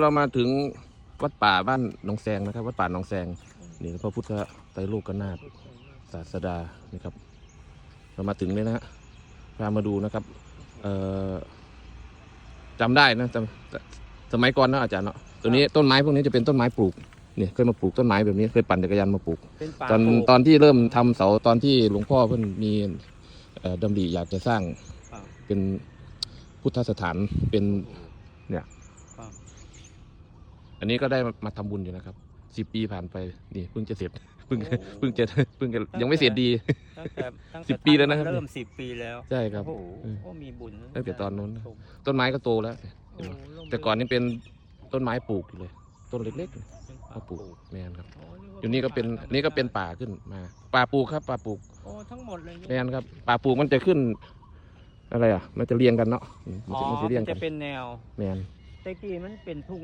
เรามาถึงวัดป่าบ้านหนองแซงนะครับ วัดป่าหนองแซงนี่พระพุทธไตรโลกนาถศาสดานี่ครับ เรามาถึงเลยนะฮะพามาดูนะครับ เอ่อจำได้นะจำสมัยก่อนนะอาจารย์เนาะตัวนี้ต้นไม้พวกนี้จะเป็นต้นไม้ปลูกเนี่ยเคยมาปลูกต้นไม้แบบนี้เคยปั่นจักรยานมาปลูก เป็นป่าตอนปลูกตอนที่เริ่มทำเสาตอนที่หลวงพ่อเพิ่นมีเอ่อดำริอยากจะสร้างครับเป็นพุทธสถานเป็นเนี่ยครับ อันนี้ก็ได้มาทำบุญอยู่นะครับสิบปีผ่านไปนี่เพิ่งจะเสร็จเพิ่งโอ้เพิ่งจะเพิ่งจะยังไม่เสร็จดีตั้งแต่ตั้งสิบปีแล้วนะครับเริ่มสิบปีแล้วใช่ครับโอ้โหเออก็มีบุญตั้งแต่ตอนนู้นโอ้โหต้นไม้ก็โตแล้วเห็นไหมแต่ก่อนนี่เป็นต้นไม้ปลูกอยู่เลย ต้นเล็กๆเป็นมาปลูกแมนครับโอ้อยู่นี่ก็เป็นนี่ก็เป็นป่าขึ้นมา ป่าปลูกครับ ป่าปลูกโอ้ทั้งหมดเลยแมนครับ ป่าปลูกมันจะขึ้น อะไรอะ มันจะเรียงกันเนาะอืมมันอ๋อจะมันจะเรียงมันกัจะนเป็นแนวแมนแต่กี้มันเป็นทุ่ง